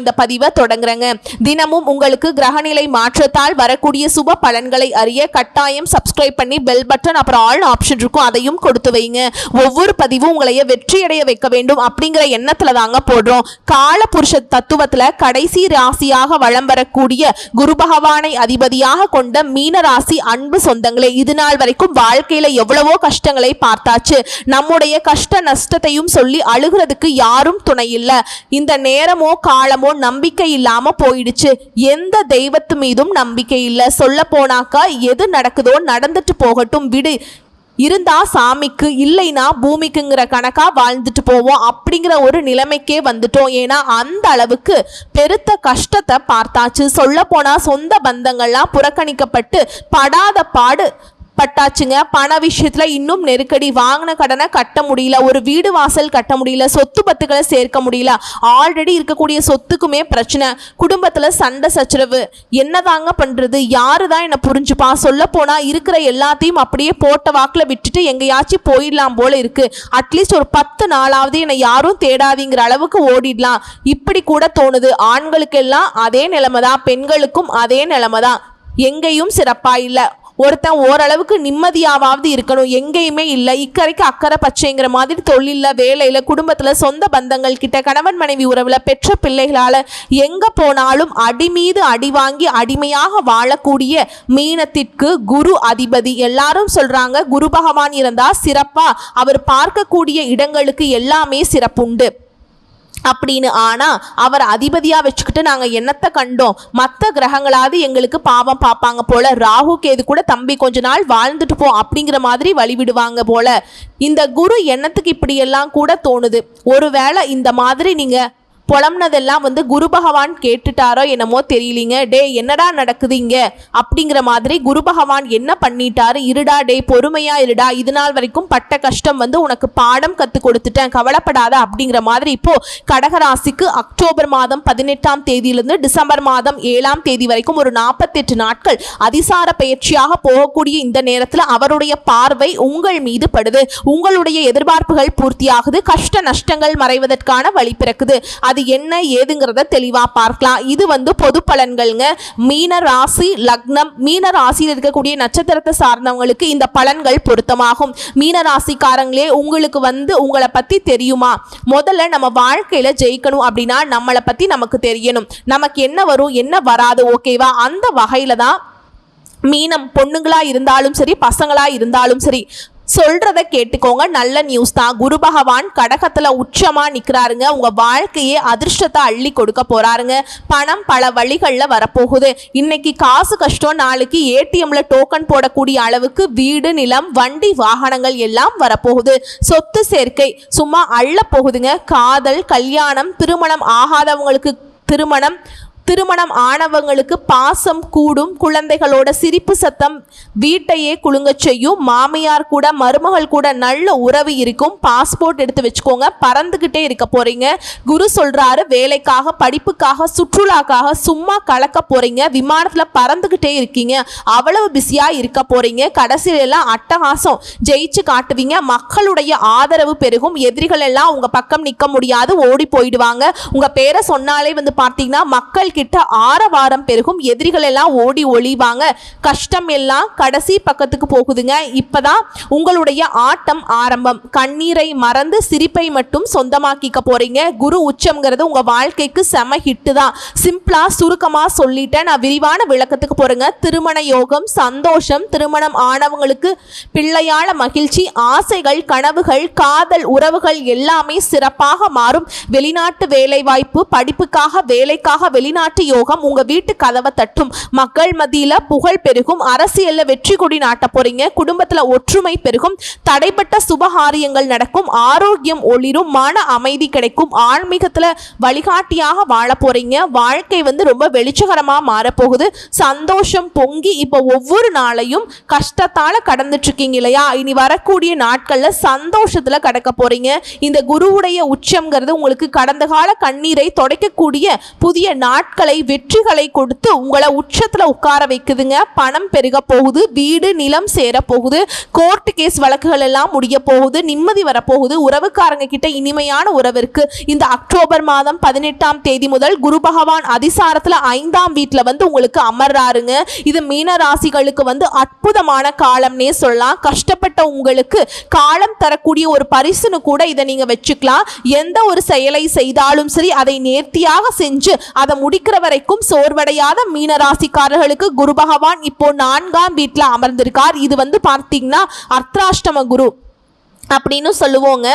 இந்த பதிவை தொடங்குறேங்க. தினமும் உங்களுக்கு கிரகநிலை மாற்றத்தால் வரக்கூடிய சுப பலன்களை அறிய கட்டாயம் சப்ஸ்கிரைப் பண்ணி பெல் பட்டன் அப்புறம் ஆல் ஆப்ஷன் இருக்கும். அதையும் கொடுத்து வைங்க. ஒவ்வொரு பதிவும் உங்களைய வெற்றியடைய வைக்க வேண்டும் அப்படிங்கிற எண்ணத்துல தாங்க போடுறோம். காலபுருஷ தத்துவத்துல கடைசி ராசியாக வலம் வரக்கூடிய குரு பகவானை அதிபதியாக கொண்ட மீன ராசி அன்பு சொந்தங்களே இது நாள் வரைக்கும் வாழ்க்கையில எவ்வளவோ கஷ்டங்களை பார்த்தாச்சு. நம்முடைய கஷ்ட நஷ்டத்தையும் சொல்லி அழுகிறதுக்கு யாரும் துணை இல்லை. இந்த நேரமோ காலமோ நம்பிக்கை இல்லாம போயிடுச்சு. எந்த தெய்வத்து மீதும் நம்பிக்கை இல்ல. சொல்ல போனாக்கா எது நடக்குதோ நடந்துட்டு போகட்டும் விடு. இருந்தா சாமிக்கு இல்லைனா பூமிக்குங்கிற கணக்கா வாழ்ந்துட்டு போவோம் அப்படிங்கிற ஒரு நிலைமைக்கே வந்துட்டோம். ஏன்னா அந்த அளவுக்கு பெருத்த கஷ்டத்தை பார்த்தாச்சு. சொல்ல போனா சொந்த பந்தங்கள்லாம் புறக்கணிக்கப்பட்டு படாத பாடு பட்டாச்சுங்க. பண விஷயத்துல இன்னும் நெருக்கடி. வாங்கின கடனை கட்ட முடியல. ஒரு வீடு வாசல் கட்ட முடியல. சொத்து பத்துக்களை சேர்க்க முடியல. ஆல்ரெடி இருக்கக்கூடிய சொத்துக்குமே பிரச்சனை. குடும்பத்துல சண்டை சச்சரவு. என்னதாங்க பண்றது? யாரு தான் என்ன புரிஞ்சுப்பா? சொல்ல போனா இருக்கிற எல்லாத்தையும் அப்படியே போட்ட வாக்குல விட்டுட்டு எங்கேயாச்சும் போயிடலாம் போல இருக்கு. அட்லீஸ்ட் ஒரு பத்து நாளாவது என்னை யாரும் தேடாதீங்கிற அளவுக்கு ஓடிடலாம். இப்படி கூட தோணுது. ஆண்களுக்கெல்லாம் அதே நிலைமை தான் பெண்களுக்கும் அதே நிலைமை தான் எங்கேயும் சிறப்பா இல்லை. ஒருத்தன் ஓரளவுக்கு நிம்மதியாவது இருக்கணும். எங்கேயுமே இல்லை. இக்கரைக்கு அக்கறை பச்சைங்கிற மாதிரி தொழிலில் வேலையில் குடும்பத்தில் சொந்த பந்தங்கள் கிட்ட கணவன் மனைவி உறவில் பெற்ற பிள்ளைகளால் எங்கே போனாலும் அடி மீது அடி வாங்கி அடிமையாக வாழக்கூடிய மீனத்திற்கு குரு அதிபதி எல்லாரும் சொல்கிறாங்க குரு பகவான் இருந்தால் சிறப்பாக அவர் பார்க்கக்கூடிய இடங்களுக்கு எல்லாமே சிறப்புண்டு. அப்படின்னு. ஆனால் அவர் அதிபதியாக வச்சுக்கிட்டு நாங்கள் என்னத்தை கண்டோம்? மற்ற கிரகங்களாவது எங்களுக்கு பாவம் பார்ப்பாங்க போல. ராகு கேது கூட தம்பி கொஞ்ச நாள் வாழ்ந்துட்டு போ அப்படிங்கிற மாதிரி வழிவிடுவாங்க போல. இந்த குரு எண்ணத்துக்கு இப்படியெல்லாம் கூட தோணுது. ஒருவேளை இந்த மாதிரி நீங்கள் புலம்னதெல்லாம் வந்து குரு பகவான் கேட்டுட்டாரோ என்னமோ தெரியலீங்க. டே என்னடா நடக்குது இங்க அப்படிங்கிற மாதிரி குரு பகவான் என்ன பண்ணிட்டாரு? இருடா டே பொறுமையா இருடா. இது நாள் வரைக்கும் பட்ட கஷ்டம் வந்து உனக்கு பாடம் கத்து கொடுத்துட்டேன். கவலைப்படாத அப்படிங்கிற மாதிரி இப்போ கடகராசிக்கு அக்டோபர் மாதம் பதினெட்டாம் தேதியிலிருந்து டிசம்பர் மாதம் ஏழாம் தேதி வரைக்கும் ஒரு நாற்பத்தெட்டு நாட்கள் அதிசார பயிற்சியாக போகக்கூடிய இந்த நேரத்தில் அவருடைய பார்வை உங்கள் மீது படுது. உங்களுடைய எதிர்பார்ப்புகள் பூர்த்தியாகுது. கஷ்ட நஷ்டங்கள் மறைவதற்கான வழி பிறக்குது. அது என்ன ஏதுங்கிறத தெளிவாக பார்க்கலாம். இது வந்து பொது பலன்கள்ங்க. மீன ராசி லக்னம். மீன ராசியில் இருக்கக்கூடிய நட்சத்திரத்தை சார்ந்தவங்களுக்கு இந்த பலன்கள் பொருத்தமாகும். மீன ராசிக்காரங்களே உங்களுக்கு வந்து உங்களை பற்றி தெரியுமா? முதல்ல நம்ம வாழ்க்கையில் ஜெயிக்கணும் அப்படின்னா நம்மளை பற்றி நமக்கு தெரியணும். நமக்கு என்ன வரும் என்ன வராது ஓகேவா அந்த வகையில் தான் மீனம் பொண்ணுங்களா இருந்தாலும் சரி பசங்களா இருந்தாலும் சரி சொல்றத கேட்டுக்கோங்க. நல்ல நியூஸ் தான். குரு பகவான் கடகத்துல உச்சமா நிக்கிறாருங்க. உங்க வாழ்க்கையே அதிர்ஷ்டத்தை அள்ளி கொடுக்க போறாருங்க. பணம் பல வழிகள்ல வரப்போகுது. இன்னைக்கு காசு கஷ்டம். நாளைக்கு ஏடிஎம்ல டோக்கன் போடக்கூடிய அளவுக்கு வீடு நிலம் வண்டி வாகனங்கள் எல்லாம் வரப்போகுது. சொத்து சேர்க்கை சும்மா அள்ள போகுதுங்க. காதல் கல்யாணம் திருமணம் ஆகாதவங்களுக்கு திருமணம் திருமணம் ஆனவங்களுக்கு பாசம் கூடும் குழந்தைகளோட சிரிப்பு சத்தம் வீட்டையே குலுங்க செய்யும் மாமியார் கூட மருமகள் கூட நல்ல உறவு இருக்கும். பாஸ்போர்ட் எடுத்து வச்சுக்கோங்க பறந்துக்கிட்டே இருக்க போறீங்க. குரு சொல்றாரு வேலைக்காக படிப்புக்காக சுற்றுலாக்காக சும்மா கலக்க போறீங்க விமானத்துல பறந்துக்கிட்டே இருக்கீங்க. அவ்வளவு பிஸியா இருக்க போறீங்க. கடைசியில எல்லாம் அட்டகாசம். ஜெயிச்சு காட்டுவீங்க. மக்களுடைய ஆதரவு பெருகும். எதிரிகள் எல்லாம் உங்க பக்கம் நிக்க முடியாது ஓடி போயிடுவாங்க. உங்க பேரை சொன்னாலே வந்து பார்த்தீங்கன்னா மக்கள் கிட்ட ஆரவாரம் பெருகும். எதிரிகள் எல்லாம் ஓடி ஒளிவாங்க. கஷ்டம் எல்லாம் கடைசி பக்கத்துக்கு போகுதுங்க. இப்பதான் உங்களுடைய ஆட்டம் ஆரம்பம். கண்ணீரை மறந்து சிரிப்பை மட்டும் சொந்தமாக்கிக்க போறீங்க. குரு உச்சம்ங்கிறது உங்க வாழ்க்கைக்கு செம ஹிட்டு தான் சிம்பிளா சுருக்கமா சொல்லிட்டேன். நான் விரிவான விளக்கத்துக்கு போறேங்க. திருமண யோகம் சந்தோஷம் திருமணம் ஆனவங்களுக்கு பிள்ளையால மகிழ்ச்சி ஆசைகள் கனவுகள் காதல் உறவுகள் எல்லாமே சிறப்பாக மாறும். வெளிநாட்டு வேலைவாய்ப்பு படிப்புக்காக வேலைக்காக வெளிநாட்டு வெளிநாட்டு யோகம் உங்க வீட்டு கதவை தட்டும். மக்கள் மத்தியில புகழ் பெருகும். அரசியல்ல வெற்றி கொடி நாட்ட போறீங்க. குடும்பத்துல ஒற்றுமை பெருகும். தடைப்பட்ட சுபகாரியங்கள் நடக்கும். ஆரோக்கியம் ஒளிரும். மன அமைதி கிடைக்கும். ஆன்மீகத்துல வழிகாட்டியாக வாழ போறீங்க. வாழ்க்கை வந்து ரொம்ப வெளிச்சகரமா மாறப்போகுது. சந்தோஷம் பொங்கி இப்போ ஒவ்வொரு நாளையும் கஷ்டத்தால கடந்துட்டு இருக்கீங்க இல்லையா? இனி வரக்கூடிய நாட்கள்ல சந்தோஷத்துல கடக்க போறீங்க. இந்த குருவுடைய உச்சம்ங்கிறது உங்களுக்கு கடந்த கால கண்ணீரை துடைக்கக்கூடிய புதிய நாட்கள் வெற்றிகளை கொடுத்து உங்களை உச்சத்தில் உட்கார வைக்குதுங்க. பணம் பெருக போகுது வீடு நிலம் சேர போகுது கோர்ட் கேஸ் வழக்குகள் எல்லாம் முடிய போகுது நிம்மதி வரப்போகுது உறவுக்காரங்க கிட்ட இனிமையான உறவிற்கு இந்த அக்டோபர் மாதம் பதினெட்டாம் தேதி முதல் குரு பகவான் அதிசாரத்தில் ஐந்தாம் வீட்டில் வந்து உங்களுக்கு அமர்றாருங்க. இது மீன ராசிகளுக்கு வந்து அற்புதமான காலம்னே சொல்லலாம். கஷ்டப்பட்ட உங்களுக்கு காலம் தரக்கூடிய ஒரு பரிசுன்னு கூட இதை நீங்க வச்சுக்கலாம். எந்த ஒரு செயலை செய்தாலும் சரி அதை நேர்த்தியாக செஞ்சு அதை முடி முடிக்கிற வரைக்கும் சோர்வடையாத மீன ராசிக்காரர்களுக்கு குரு பகவான் இப்போ நான்காம் வீட்டில் அமர்ந்திருக்கார். இது வந்து பார்த்தீங்கன்னா அர்த்தாஷ்டம குரு. அப்படின்னு சொல்லுவோங்க.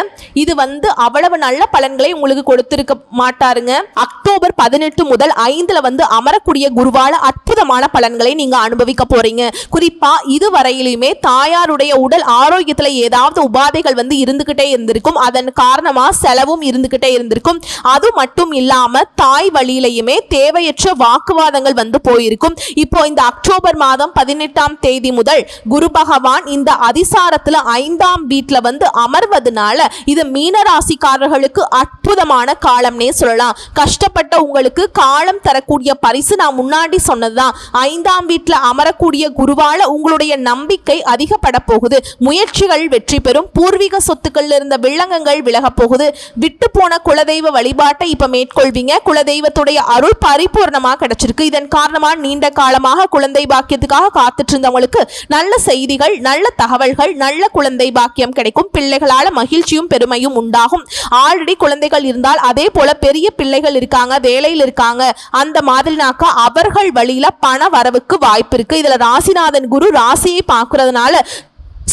இது வந்து அவ்வளவு நல்ல பலன்களை உங்களுக்கு கொடுத்திருக்க மாட்டாருங்க. அக்டோபர் பதினெட்டு முதல் ஐந்துல வந்து அமரக்கூடிய குருவால அற்புதமான பலன்களை நீங்க அனுபவிக்க போறீங்க. குறிப்பா இதுவரையிலுமே தாயாருடைய உடல் ஆரோக்கியத்துல ஏதாவது உபாதைகள் வந்து இருந்துகிட்டே இருந்திருக்கும். அதன் காரணமா செலவும் இருந்துகிட்டே இருந்திருக்கும். அது மட்டும் இல்லாம தாய் வழியிலையுமே தேவையற்ற வாக்குவாதங்கள் வந்து போயிருக்கும். இப்போ இந்த அக்டோபர் மாதம் பதினெட்டாம் தேதி முதல் குரு பகவான் இந்த அதிசாரத்துல ஐந்தாம் வீட்டில் வந்து அமர்வதனால இது மீன ராசிக்காரர்களுக்கு அற்புதமான காலம்னே சொல்லலாம். கஷ்டப்பட்ட உங்களுக்கு காலம் தரக்கூடிய பரிசு நான் முன்னாடி சொன்னதுதான். ஐந்தாம் வீட்டில் அமரக்கூடிய குருவால உங்களுடைய நம்பிக்கை அதிகப்பட போகுது. முயற்சிகள் வெற்றி பெறும். பூர்வீக சொத்துக்கள் இருந்த வில்லங்கங்கள் விலகப் போகுது. விட்டு போன குலதெய்வ வழிபாட்டை இப்ப மேற்கொள்வீங்க. குலதெய்வத்துடைய அருள் பரிபூர்ணமா கிடைச்சிருக்கு. இதன் காரணமா நீண்ட காலமாக குழந்தை பாக்கியத்துக்காக காத்துட்டு இருந்தவங்களுக்கு நல்ல செய்திகள் நல்ல தகவல்கள் நல்ல குழந்தை பாக்கியம் கிடைக்கும். பிள்ளைகளால மகிழ்ச்சியும் பெருமையும் உண்டாகும். ஆல்ரெடி குழந்தைகள் இருந்தால் அதே போல பெரிய பிள்ளைகள் இருக்காங்க வேலையில் இருக்காங்க. அந்த மாதிரினாக்கா அவர்கள் வழியில பண வரவுக்கு வாய்ப்பு இருக்கு. இதுல ராசிநாதன் குரு ராசியை பார்க்கறதுனால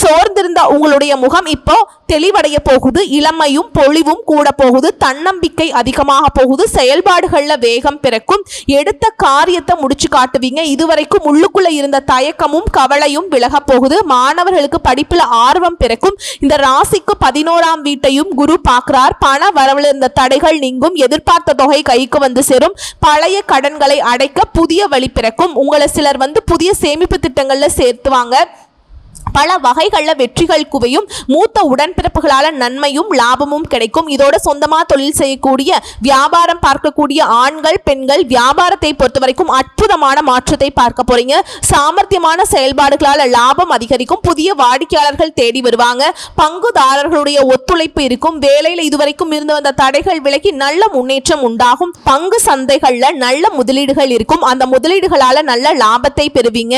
சோர்ந்திருந்த உங்களுடைய முகம் இப்போ தெளிவடைய போகுது இளமையும் பொழிவும் கூட போகுது தன்னம்பிக்கை அதிகமாக போகுது செயல்பாடுகளில் வேகம் பிறக்கும். எடுத்த காரியத்தை முடிச்சு காட்டுவீங்க. இதுவரைக்கும் உள்ளுக்குள்ள இருந்த தயக்கமும் கவலையும் விலக போகுது. மாணவர்களுக்கு படிப்பில் ஆர்வம் பிறக்கும். இந்த ராசிக்கு பதினோராம் வீட்டையும் குரு பார்க்கிறார். பண வரவில் இருந்த தடைகள் நீங்கும். எதிர்பார்த்த தொகை கைக்கு வந்து சேரும். பழைய கடன்களை அடைக்க புதிய வழி பிறக்கும். உங்களை சிலர் வந்து புதிய சேமிப்பு திட்டங்களில் சேர்த்துவாங்க. பல வகைகளில் வெற்றிகள் குவையும். மூத்த உடன்பிறப்புகளால் நன்மையும் லாபமும் கிடைக்கும். இதோட சொந்தமா தொழில் செய்யக்கூடிய வியாபாரம் பார்க்கக்கூடிய ஆண்கள் பெண்கள் வியாபாரத்தை பொறுத்த வரைக்கும் அற்புதமான மாற்றத்தை பார்க்க போறீங்க. சாமர்த்தியமான செயல்பாடுகளால் லாபம் அதிகரிக்கும். புதிய வாடிக்கையாளர்கள் தேடி வருவாங்க. பங்குதாரர்களுடைய ஒத்துழைப்பு இருக்கும். வேலையில் இதுவரைக்கும் இருந்து வந்த தடைகள் விலகி நல்ல முன்னேற்றம் உண்டாகும். பங்கு சந்தைகளில் நல்ல முதலீடுகள் இருக்கும். அந்த முதலீடுகளால் நல்ல லாபத்தை பெறுவீங்க.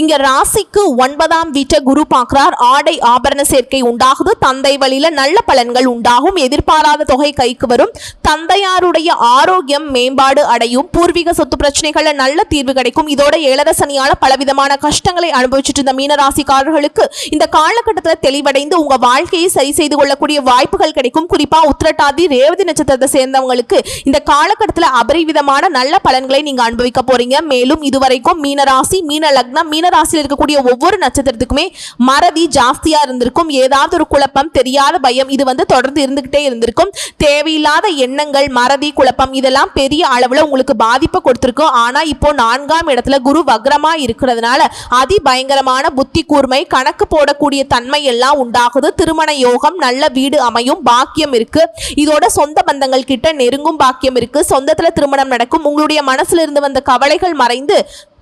இங்க ராசிக்கு ஒன்பதாம் வீட்டை குரு பார்க்கிறார். ஆடை ஆபரண சேர்க்கை உண்டாகுது. தந்தை வழியில நல்ல பலன்கள் உண்டாகும். எதிர்பாராத தொகை கைக்கு வரும். தந்தையாருடைய ஆரோக்கியம் மேம்பாடு அடையும். பூர்வீக சொத்து பிரச்சனைகள்ல நல்ல தீர்வு கிடைக்கும். இதோட ஏழரசனியால பலவிதமான கஷ்டங்களை அனுபவிச்சுட்டு இருந்த மீனராசிக்காரர்களுக்கு இந்த காலகட்டத்தில் தெளிவடைந்து உங்க வாழ்க்கையை சரி செய்து கொள்ளக்கூடிய வாய்ப்புகள் கிடைக்கும். குறிப்பா உத்திரட்டாதி ரேவதி நட்சத்திரத்தை சேர்ந்தவங்களுக்கு இந்த காலகட்டத்தில் அபரிவிதமான நல்ல பலன்களை நீங்க அனுபவிக்க போறீங்க. மேலும் இதுவரைக்கும் மீனராசி மீன லக்னம் மீன மீனராசியில் இருக்கக்கூடிய ஒவ்வொரு நட்சத்திரத்துக்குமே மறதி ஜாஸ்தியா இருந்திருக்கும். ஏதாவது ஒரு குழப்பம் தெரியாத பயம் இது வந்து தொடர்ந்து இருந்துகிட்டே இருந்திருக்கும். தேவையில்லாத எண்ணங்கள் மறதி குழப்பம் இதெல்லாம் பெரிய அளவில் உங்களுக்கு பாதிப்பை கொடுத்திருக்கும் ஆனா இப்போ நான்காம் இடத்துல குரு வக்ரமா இருக்கிறதுனால அதி பயங்கரமான புத்தி கூர்மை கணக்கு போடக்கூடிய தன்மை எல்லாம் உண்டாகுது. திருமண யோகம் நல்ல வீடு அமையும் பாக்கியம் இருக்கு. இதோட சொந்த பந்தங்கள் கிட்ட நெருங்கும் பாக்கியம் இருக்கு. சொந்தத்துல திருமணம் நடக்கும். உங்களுடைய மனசுல இருந்து வந்த கவலைகள் மறைந்து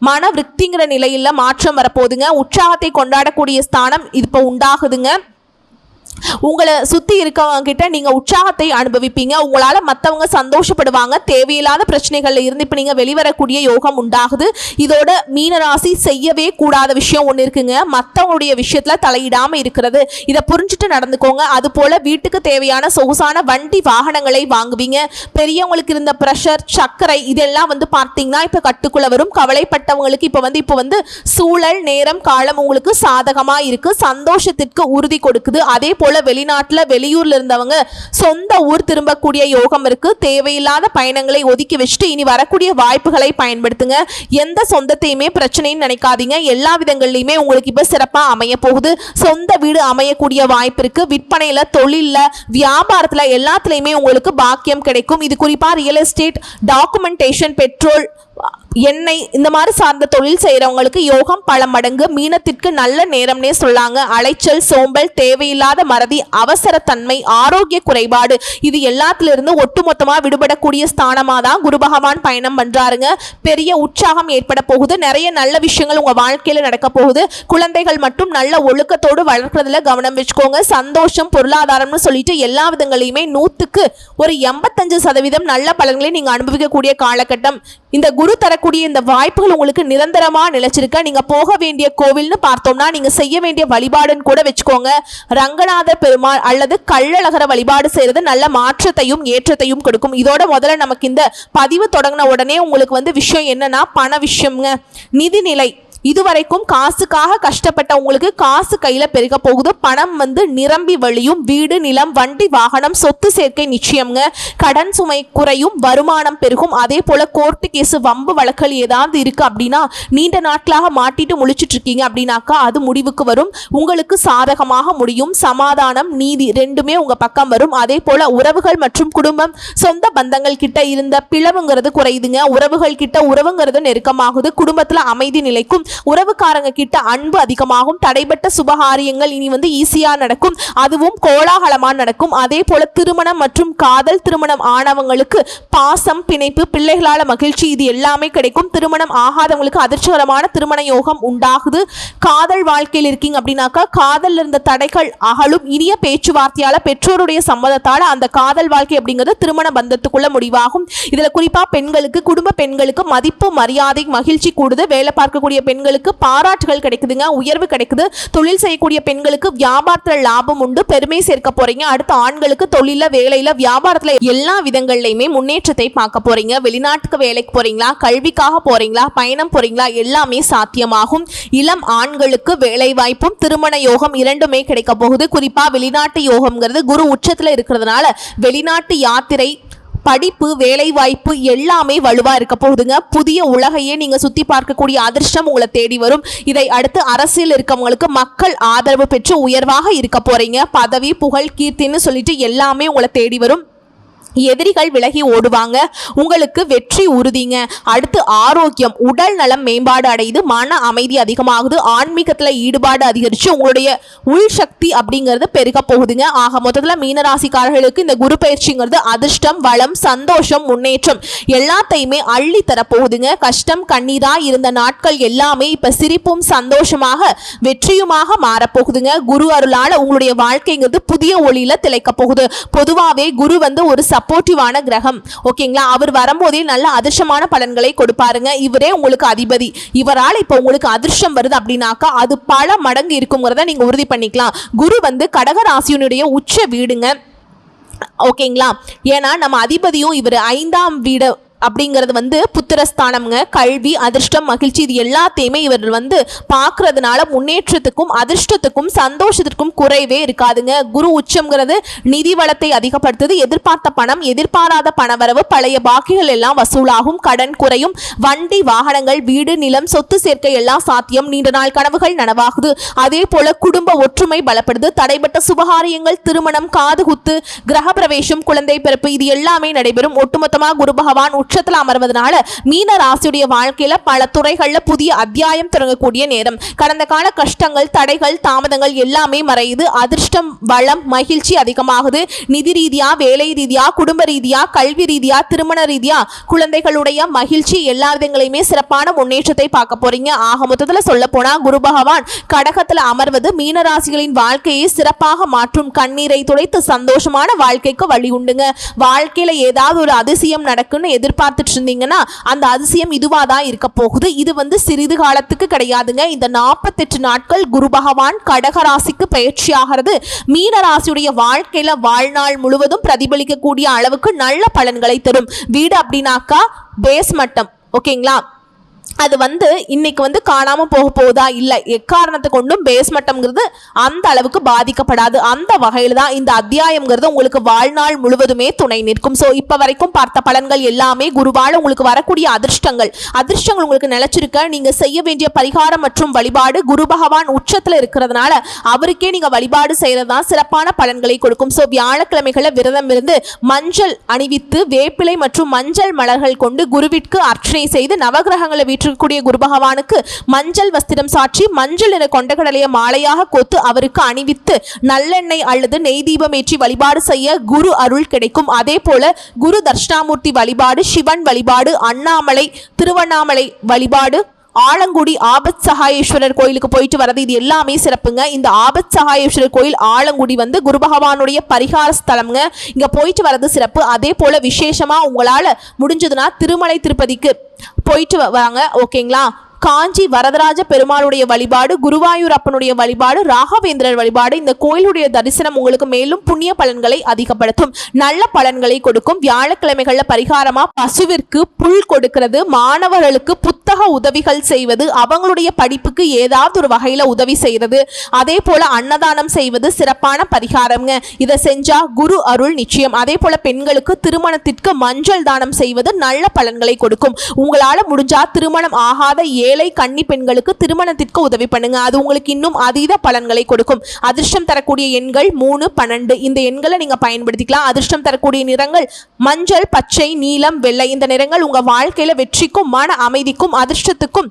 மன விருத்திங்கிற நிலையில் மாற்றம் வரப்போகுதுங்க. உற்சாகத்தை கொண்டாடக்கூடிய ஸ்தானம் இப்போ உண்டாகுதுங்க. உங்களை சுத்தி இருக்கவங்க கிட்ட நீங்க உற்சாகத்தை அனுபவிப்பீங்க. உங்களால மத்தவங்க சந்தோஷப்படுவாங்க. தேவையில்லாத பிரச்சனைகள்ல இருந்து இப்ப நீங்க வெளிவரக்கூடிய யோகம் உண்டாகுது. இதோட மீனராசி செய்யவே கூடாத விஷயம் ஒன்று இருக்குங்க. மத்தவங்களுடைய விஷயத்துல தலையிடாம இருக்கிறது. இதை புரிஞ்சுட்டு நடந்துக்கோங்க. அது போல வீட்டுக்கு தேவையான சொகுசான வண்டி வாகனங்களை வாங்குவீங்க. பெரியவங்களுக்கு இருந்த ப்ரெஷர் சர்க்கரை இதெல்லாம் வந்து பார்த்தீங்கன்னா இப்ப கட்டுக்குள்ள வரும். கவலைப்பட்டவங்களுக்கு இப்ப வந்து இப்ப வந்து சூழல் நேரம் காலம் உங்களுக்கு சாதகமா இருக்கு. சந்தோஷத்திற்கு உறுதி கொடுக்குது. அதே போல வெளிநாட்டில் வெளியூர்ல இருந்தவங்க சொந்த ஊர் திரும்பக்கூடிய யோகம் இருக்கு. தேவையில்லாத பயணங்களை ஒதுக்கி வச்சுட்டு இனி வரக்கூடிய வாய்ப்புகளை பயன்படுத்துங்க. எந்த சொந்தத்தையுமே பிரச்சனைன்னு நினைக்காதீங்க. எல்லா விதங்கள்லையுமே உங்களுக்கு இப்போ சிறப்பாக அமைய போகுது. சொந்த வீடு அமையக்கூடிய வாய்ப்பு இருக்கு. விற்பனையில தொழிலில் வியாபாரத்தில் எல்லாத்துலேயுமே உங்களுக்கு பாக்கியம் கிடைக்கும். இது குறிப்பாக ரியல் எஸ்டேட் டாக்குமெண்டேஷன் பெட்ரோல் எண்ணெய் இந்த மாதிரி சார்ந்த தொழில் செய்கிறவங்களுக்கு யோகம் பல மடங்கு மீனத்திற்கு நல்ல நேரம்னே சொல்லாங்க. அலைச்சல் சோம்பல் தேவையில்லாத மறதி அவசரத்தன்மை ஆரோக்கிய குறைபாடு இது எல்லாத்திலிருந்து ஒட்டுமொத்தமாக விடுபடக்கூடிய ஸ்தானமாக தான் குரு பகவான் பயணம் பண்ணுறாருங்க பெரிய உற்சாகம் ஏற்பட போகுது. நிறைய நல்ல விஷயங்கள் உங்கள் வாழ்க்கையில் நடக்க போகுது. குழந்தைகள் மட்டும் நல்ல ஒழுக்கத்தோடு வளர்க்குறதுல கவனம் வச்சுக்கோங்க. சந்தோஷம் பொருளாதாரம்னு சொல்லிட்டு எல்லா விதங்களையுமே நூற்றுக்கு ஒரு எண்பத்தஞ்சு சதவீதம் நல்ல பலன்களை நீங்கள் அனுபவிக்கக்கூடிய காலகட்டம். இந்த குரு தரக்கூடிய இந்த வாய்ப்புகள் உங்களுக்கு நிரந்தரமா நிலைச்சிருக்க. நீங்க போக வேண்டிய கோவில்னு பார்த்தோம்னா நீங்க செய்ய வேண்டிய வழிபாடுன்னு கூட வச்சுக்கோங்க. ரங்கநாதர் பெருமாள் அல்லது கள்ளழகர வழிபாடு செய்யறது நல்ல மாற்றத்தையும் ஏற்றத்தையும் கொடுக்கும். இதோட முதல்ல நமக்கு இந்த பதிவு தொடங்கின உடனே உங்களுக்கு வந்து விஷயம் என்னன்னா பண விஷயம்ங்க. நிதிநிலை. இதுவரைக்கும் காசுக்காக கஷ்டப்பட்ட உங்களுக்கு காசு கையில பெருக போகுது. பணம் வந்து நிரம்பி வழியும் வீடு நிலம் வண்டி வாகனம் சொத்து சேர்க்கை நிச்சயம்ங்க. கடன் சுமை குறையும் வருமானம் பெருகும். அதே போல கோர்ட்டு கேஸ் வம்பு வழக்கல் ஏதாவது இருக்கு அப்படின்னா நீண்ட நாட்களாக மாட்டிட்டு முழிச்சிட்டு இருக்கீங்க அப்படின்னாக்கா அது முடிவுக்கு வரும். உங்களுக்கு சாதகமாக முடியும். சமாதானம் நீதி ரெண்டுமே உங்க பக்கம் வரும். அதே போல உறவுகள் மற்றும் குடும்பம் சொந்த பந்தங்கள் கிட்ட இருந்த பிளவுங்கிறது குறையுதுங்க. உறவுகள் கிட்ட உறவுங்கிறது நெருக்கமாகுது. குடும்பத்துல அமைதி நிலைக்கும். உறவுக்காரங்க கிட்ட அன்பு அதிகமாகும் தடைபட்ட சுபகாரியங்கள் இனி வந்து ஈஸியா நடக்கும் அதுவும் கோலாகலமா நடக்கும். அதே போல திருமணம் மற்றும் காதல் திருமணம் ஆனவங்களுக்கு பாசம் பிணைப்பு பிள்ளைகளால மகிழ்ச்சி இது எல்லாமே கிடைக்கும். திருமணம் ஆகாதவங்களுக்கு அதிர்ச்சிகரமான திருமண யோகம் உண்டாகுது. காதல் வாழ்க்கையில் இருக்கீங்க அப்படின்னாக்கா காதல் இருந்த தடைகள் அகலும். இனிய பேச்சுவார்த்தையால பெற்றோருடைய சம்மதத்தால அந்த காதல் வாழ்க்கை அப்படிங்கிறது திருமண பந்தத்துக்குள்ள முடிவாகும். இதுல குறிப்பா பெண்களுக்கு குடும்ப பெண்களுக்கு மதிப்பு மரியாதை மகிழ்ச்சி கூடுது. வேலை பார்க்கக்கூடிய பெண்களுக்கு பாராட்டுகள் கிடைக்குதுங்க உயர்வு கிடைக்குது. தொழில் செய்யக்கூடிய பெண்களுக்கு வியாபாரத்துல லாபம் உண்டு பெருமை சேர்க்க போறீங்க. அடுத்து ஆண்களுக்கு தொழில வேலையில வியாபாரத்துல எல்லா விதங்கள்லையுமே முன்னேற்றத்தை பார்க்க போறீங்க. வெளிநாட்டுக்கு வேலைக்கு போறீங்களா கல்விக்காக போறீங்களா பயணம் போறீங்களா எல்லாமே சாத்தியமாகும். இளம் ஆண்களுக்கு வேலை வாய்ப்பும் திருமண யோகம் இரண்டுமே கிடைக்க போகுது. குறிப்பா வெளிநாட்டு யோகம்ங்கிறது குரு உச்சத்துல இருக்கிறதுனால வெளிநாட்டு யாத்திரை படிப்பு வேலைவாய்ப்பு எல்லாமே வலுவாக இருக்க போகுதுங்க. புதிய உலகையே நீங்கள் சுற்றி பார்க்கக்கூடிய அதிர்ஷ்டம் உங்களை தேடி வரும். இதை அடுத்து அரசியல் இருக்கவங்களுக்கு மக்கள் ஆதரவு பெற்று உயர்வாக இருக்க போகிறீங்க பதவி புகழ் கீர்த்தின்னு சொல்லிட்டு எல்லாமே உங்களை தேடி வரும். எதிரிகள் விலகி ஓடுவாங்க. உங்களுக்கு வெற்றி உறுதிங்க. அடுத்து ஆரோக்கியம். உடல் நலம் மேம்பாடு அடையுது. மன அமைதி அதிகமாகுது. ஆன்மீகத்தில் ஈடுபாடு அதிகரித்து உங்களுடைய உள் சக்தி அப்படிங்கிறது பெருக போகுதுங்க. ஆக மொத்தத்தில் மீனராசிக்காரர்களுக்கு இந்த குரு பயிற்சிங்கிறது அதிர்ஷ்டம் வளம் சந்தோஷம் முன்னேற்றம் எல்லாத்தையுமே அள்ளி தரப்போகுதுங்க. கஷ்டம் கண்ணீரா இருந்த நாட்கள் எல்லாமே இப்போ சிரிப்பும் சந்தோஷமாக வெற்றியுமாக மாறப்போகுதுங்க. குரு அருளால் உங்களுடைய வாழ்க்கைங்கிறது புதிய ஒளியில் திளைக்க போகுது. பொதுவாகவே குரு வந்து ஒரு சப்போர்ட்டிவான கிரகம். ஓகேங்களா? அவர் வரும்போதே நல்ல அதிர்ஷ்டமான பலன்களை கொடுப்பாருங்க. இவரே உங்களுக்கு அதிபதி. இவரால் இப்போ உங்களுக்கு அதிர்ஷ்டம் வருது அப்படின்னாக்கா அது பல மடங்கு இருக்குங்கிறத நீங்கள் உறுதி பண்ணிக்கலாம். குரு வந்து கடக ராசியினுடைய உச்ச வீடுங்க. ஓகேங்களா? ஏன்னா நம்ம அதிபதியும் இவர் ஐந்தாம் வீடு அப்படிங்கிறது வந்து புத்திரஸ்தானம்ங்க. கல்வி அதிர்ஷ்டம் மகிழ்ச்சி இது எல்லாத்தையுமே இவர் வந்து பார்க்கறதுனால முன்னேற்றத்துக்கும் அதிர்ஷ்டத்துக்கும் சந்தோஷத்திற்கும் குறைவே இருக்காதுங்க. குரு உச்சம்ங்கிறது நிதி வளத்தை அதிகப்படுத்துது எதிர்பார்த்த பணம் எதிர்பாராத பணவரவு பழைய பாக்கிகள் எல்லாம் வசூலாகும் கடன் குறையும் வண்டி வாகனங்கள் வீடு நிலம் சொத்து சேர்க்கை எல்லாம் சாத்தியம் நீண்ட நாள் கனவுகள் நனவாகுது. அதே போல குடும்ப ஒற்றுமை பலப்படுது தடைப்பட்ட சுபகாரியங்கள் திருமணம் காதுகுத்து கிரகப்பிரவேசம் குழந்தை பிறப்பு இது எல்லாமே நடைபெறும். ஒட்டுமொத்தமாக குரு பகவான் உச்சத்தில் அமர்வதனால மீன ராசியுடைய வாழ்க்கையில பல துறைகள்ல புதிய அத்தியாயம் தொடங்கக்கூடிய நேரம். கடந்த கால கஷ்டங்கள் தடைகள் தாமதங்கள் எல்லாமே மறையுது. அதிர்ஷ்டம் வளம் மகிழ்ச்சி அதிகமாகுது. நிதி ரீதியா வேலை ரீதியா குடும்ப ரீதியா கல்வி ரீதியா திருமண ரீதியா குழந்தைகளுடைய மகிழ்ச்சி எல்லா விதங்களையுமே சிறப்பான முன்னேற்றத்தை பார்க்க போறீங்க. ஆக மொத்தத்தில் சொல்ல போனா குரு பகவான் கடகத்தில் அமர்வது மீனராசிகளின் வாழ்க்கையை சிறப்பாக மாற்றும். கண்ணீரை துடைத்து சந்தோஷமான வாழ்க்கைக்கு வழி உண்டுங்க. வாழ்க்கையில ஏதாவது ஒரு அதிசயம் நடக்குன்னு எதிர்பார்த்துட்டு இருந்தீங்கன்னா அந்த அதிசயம் இதுவாக தான் இருக்க போகுது. இது வந்து சிறிது காலத்துக்கு கிடையாதுங்க. இந்த நாற்பத்தெட்டு நாட்கள் குரு பகவான் கடகராசிக்கு பயிற்சி ஆகிறது மீன ராசியுடைய வாழ்க்கையில வாழ்நாள் முழுவதும் பிரதிபலிக்கக்கூடிய அளவுக்கு நல்ல பலன்களை தரும். வீடு அப்படின்னாக்கா பேஸ் மட்டம் ஓகேங்களா அது வந்து இன்னைக்கு வந்து காணாமல் போக போகுதா இல்லை? எக்காரணத்தை கொண்டும் பேஸ்மட்டம்ங்கிறது அந்த அளவுக்கு பாதிக்கப்படாது. அந்த வகையில் தான் இந்த அத்தியாயம்ங்கிறது உங்களுக்கு வாழ்நாள் முழுவதுமே துணை நிற்கும். ஸோ இப்போ வரைக்கும் பார்த்த பலன்கள் எல்லாமே குருவால் உங்களுக்கு வரக்கூடிய அதிர்ஷ்டங்கள். அதிர்ஷ்டங்கள் உங்களுக்கு நிலச்சிருக்க நீங்கள் செய்ய வேண்டிய பரிகாரம் மற்றும் வழிபாடு குரு பகவான் உச்சத்தில் இருக்கிறதுனால அவருக்கே நீங்கள் வழிபாடு செய்கிறது தான் சிறப்பான பலன்களை கொடுக்கும். ஸோ வியாழக்கிழமைகளை விரதம் இருந்து மஞ்சள் அணிவித்து வேப்பிலை மற்றும் மஞ்சள் மலர்கள் கொண்டு குருவிற்கு அர்ச்சனை செய்து நவகிரகங்களை வீற்றிருக்கக்கூடிய குரு பகவானுக்கு மஞ்சள் வஸ்திரம் சாற்றி மஞ்சள் என கொண்டகடலையை மாலையாக கோத்து அவருக்கு அணிவித்து நல்லெண்ணெய் அல்லது நெய் தீபம் ஏற்றி வழிபாடு செய்ய குரு அருள் கிடைக்கும். அதே போல குரு தர்ஷனாமூர்த்தி வழிபாடு சிவன் வழிபாடு அண்ணாமலை திருவண்ணாமலை வழிபாடு ஆலங்குடி ஆபத் சகாயேஸ்வரர் கோயிலுக்கு போயிட்டு வரது இது எல்லாமே சிறப்புங்க. இந்த ஆபத் சகாயேஸ்வரர் கோயில் ஆலங்குடி வந்து குரு பகவானுடைய பரிகார ஸ்தலம்ங்க. இங்க போயிட்டு வரது சிறப்பு. அதே போல விசேஷமா உங்களால முடிஞ்சதுன்னா திருமலை திருப்பதிக்கு போயிட்டு வராங்க வாங்க. ஓகேங்களா? காஞ்சி வரதராஜ பெருமாளுடைய வழிபாடு குருவாயூர் அப்பனுடைய வழிபாடு ராகவேந்திரர் வழிபாடு இந்த கோயிலுடைய தரிசனம் உங்களுக்கு மேலும் புண்ணிய பலன்களை அதிகப்படுத்தும். நல்ல பலன்களை கொடுக்கும். வியாழக்கிழமைகள்ல பரிகாரமா பசுவிற்கு புல் கொடுக்கிறது. மாணவர்களுக்கு புத்தக உதவிகள் செய்வது அவங்களுடைய படிப்புக்கு ஏதாவது ஒரு வகையில உதவி செய்யறது அதே போல அன்னதானம் செய்வது சிறப்பான பரிகாரம்ங்க. இதை செஞ்சா குரு அருள் நிச்சயம். அதே போல பெண்களுக்கு திருமணத்திற்கு மஞ்சள் தானம் செய்வது நல்ல பலன்களை கொடுக்கும். உங்களால முடிஞ்சா திருமணம் ஆகாத ஏ ஏழை கன்னி பெண்களுக்கு திருமணத்திற்கு உதவி பண்ணுங்க. அது உங்களுக்கு இன்னும் அதீத பலன்களை கொடுக்கும். அதிர்ஷ்டம் தரக்கூடிய எண்கள் மூணு பன்னெண்டு. இந்த எண்களை நீங்க பயன்படுத்திக்கலாம். அதிர்ஷ்டம் தரக்கூடிய நிறங்கள் மஞ்சள் பச்சை நீலம் வெள்ளை. இந்த நிறங்கள் உங்க வாழ்க்கையில வெற்றிக்கும் மன அமைதிக்கும் அதிர்ஷ்டத்துக்கும்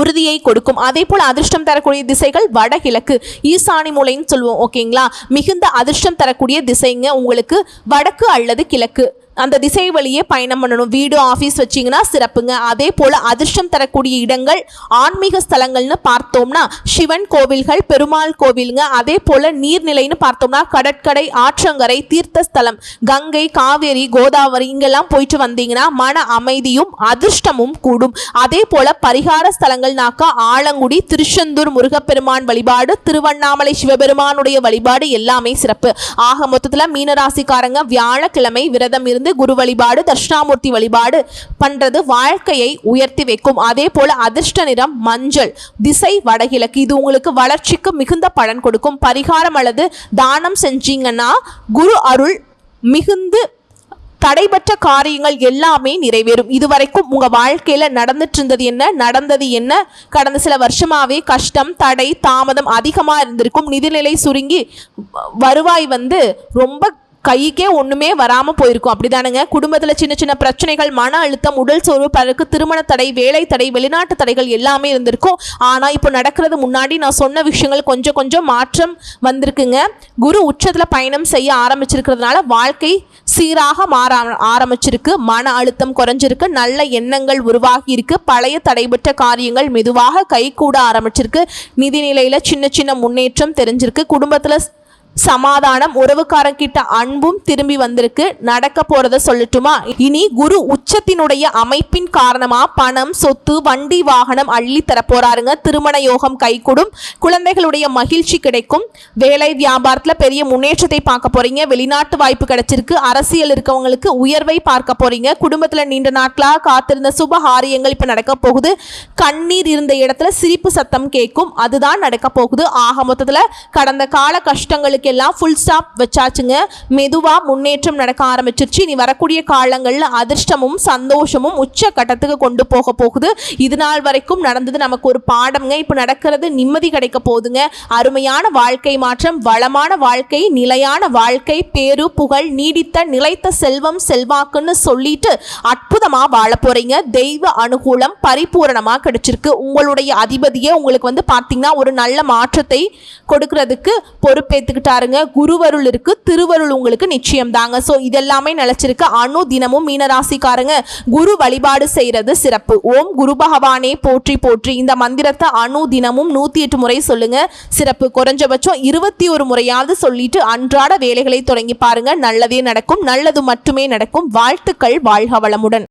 உறுதியை கொடுக்கும். அதே போல் அதிர்ஷ்டம் தரக்கூடிய திசைகள் வடகிழக்கு ஈசானி மூலைன்னு சொல்லுவோம் ஓகேங்களா? மிகுந்த அதிர்ஷ்டம் தரக்கூடிய திசைங்க உங்களுக்கு வடக்கு அல்லது கிழக்கு. அந்த திசை வழியே பயணம் பண்ணணும். வீடு ஆஃபீஸ் வச்சிங்கன்னா சிறப்புங்க. அதே போல் அதிர்ஷ்டம் தரக்கூடிய இடங்கள் ஆன்மீக ஸ்தலங்கள்னு பார்த்தோம்னா சிவன் கோவில்கள் பெருமாள் கோவிலுங்க. அதே போல் நீர்நிலைன்னு பார்த்தோம்னா கடற்கரை ஆற்றங்கரை தீர்த்த ஸ்தலம் கங்கை காவேரி கோதாவரி இங்கெல்லாம் போயிட்டு வந்தீங்கன்னா மன அமைதியும் அதிர்ஷ்டமும் கூடும். அதே போல் பரிகார ஸ்தலங்கள்னாக்கா ஆலங்குடி திருச்செந்தூர் முருகப்பெருமான் வழிபாடு திருவண்ணாமலை சிவபெருமானுடைய வழிபாடு எல்லாமே சிறப்பு. ஆக மொத்தத்தில் மீனராசிக்காரங்க வியாழக்கிழமை விரதம் இருந்து குரு வழிபாடு தட்சிணாமூர்த்தி வழிபாடு பண்றது வாழ்க்கையை உயர்த்தி வைக்கும். அதே போல அதிர்ஷ்ட நிறம் மஞ்சள் திசை வடகிழக்கு. இது உங்களுக்கு வளர்ச்சிக்கு மிகுந்த பலன் கொடுக்கும். பரிகாரம் அல்லது தானம் செஞ்சீங்கன்னா குரு அருள் மிகுந்து தடைபற்ற காரியங்கள் எல்லாமே நிறைவேறும். இதுவரைக்கும் உங்கள் வாழ்க்கையில் நடந்துட்டு இருந்தது என்ன நடந்தது என்ன? கடந்த சில வருஷமாவே கஷ்டம் தடை தாமதம் அதிகமாக இருந்திருக்கும். நிதிநிலை சுருங்கி வருவாய் வந்து ரொம்ப கைக்கே ஒன்றுமே வராமல் போயிருக்கும். அப்படிதானுங்க. குடும்பத்தில் சின்ன சின்ன பிரச்சனைகள் மன அழுத்தம் உடல் சோர்வு பலருக்கு திருமண தடை வேலை தடை வெளிநாட்டு தடைகள் எல்லாமே இருந்திருக்கும். ஆனால் இப்போ நடக்கிறது முன்னாடி நான் சொன்ன விஷயங்கள் கொஞ்சம் கொஞ்சம் மாற்றம் வந்திருக்குங்க. குரு உச்சத்தில் பயணம் செய்ய ஆரம்பிச்சிருக்கிறதுனால வாழ்க்கை சீராக மாற ஆரம்பிச்சிருக்கு. மன அழுத்தம் குறைஞ்சிருக்கு. நல்ல எண்ணங்கள் உருவாகி இருக்கு. பழைய தடைபெற்ற காரியங்கள் மெதுவாக கைகூட ஆரம்பிச்சிருக்கு. நிதிநிலையில் சின்ன சின்ன முன்னேற்றம் தெரிஞ்சிருக்கு. குடும்பத்தில் சமாதானம் சமாதானம் உறவுக்காரங்கிட்ட அன்பும் திரும்பி வந்திருக்கு. நடக்க போறத சொல்லட்டுமா? இனி குரு உச்சத்தினுடைய அமைப்பின் காரணமா பணம் சொத்து வண்டி வாகனம் அள்ளி தரப்போறாருங்க திருமண யோகம் கைகூடும். குழந்தைகளுடைய மகிழ்ச்சி கிடைக்கும். வேலை வியாபாரத்துல பெரிய முன்னேற்றத்தை பார்க்க போறீங்க. வெளிநாட்டு வாய்ப்பு கிடைச்சிருக்கு. அரசியல் இருக்கவங்களுக்கு உயர்வை பார்க்க போறீங்க. குடும்பத்துல நீண்ட நாட்களாக காத்திருந்த சுப காரியங்கள் இப்ப நடக்க போகுது. கண்ணீர் இருந்த இடத்துல சிரிப்பு சத்தம் கேட்கும். அதுதான் நடக்க போகுது. ஆக மொத்தத்துல கடந்த கால கஷ்டங்களுக்கு எல்லாம் ஃபுல் ஸ்டாப் வச்சாச்சுங்க. மெதுவாக முன்னேற்றம் நடக்க ஆரம்பிச்சிருச்சு. இனி வரக்கூடிய காலங்களில் அதிர்ஷ்டமும் சந்தோஷமும் உச்ச கட்டத்துக்கு கொண்டு போக போகுது. இது நாள் வரைக்கும் நடந்தது நமக்கு ஒரு பாடம்ங்க. இப்போ நடக்கிறது நிம்மதி கிடைக்க போகுதுங்க. அருமையான வாழ்க்கை மாற்றம் வளமான வாழ்க்கை நிலையான வாழ்க்கை பேரு புகழ் நீடித்த நிலைத்த செல்வம் செல்வாக்குன்னு சொல்லிட்டு அற்புதமாக வாழ போறீங்க. தெய்வ அனுகூலம் பரிபூரணமாக கிடைச்சிருக்கு. உங்களுடைய அதிபதியே உங்களுக்கு வந்து பார்த்தீங்கன்னா ஒரு நல்ல மாற்றத்தை கொடுக்கறதுக்கு பாருங்க குருவருள் இருக்கு திருவருள் உங்களுக்கு நிச்சயம் தாங்க ஸோ இதெல்லாமே நிலச்சிருக்கு. அணு தினமும் மீனராசிக்காரங்க குரு வழிபாடு செய்யறது சிறப்பு. ஓம் குரு பகவானே போற்றி போற்றி. இந்த மந்திரத்தை அணு தினமும் நூத்தி எட்டு முறை சொல்லுங்க சிறப்பு. குறைஞ்சபட்சம் இருபத்தி ஒரு முறையாவது சொல்லிட்டு அன்றாட வேலைகளை தொடங்கி பாருங்க. நல்லதே நடக்கும் நல்லது மட்டுமே நடக்கும். வாழ்த்துக்கள் வாழ்க வளமுடன்.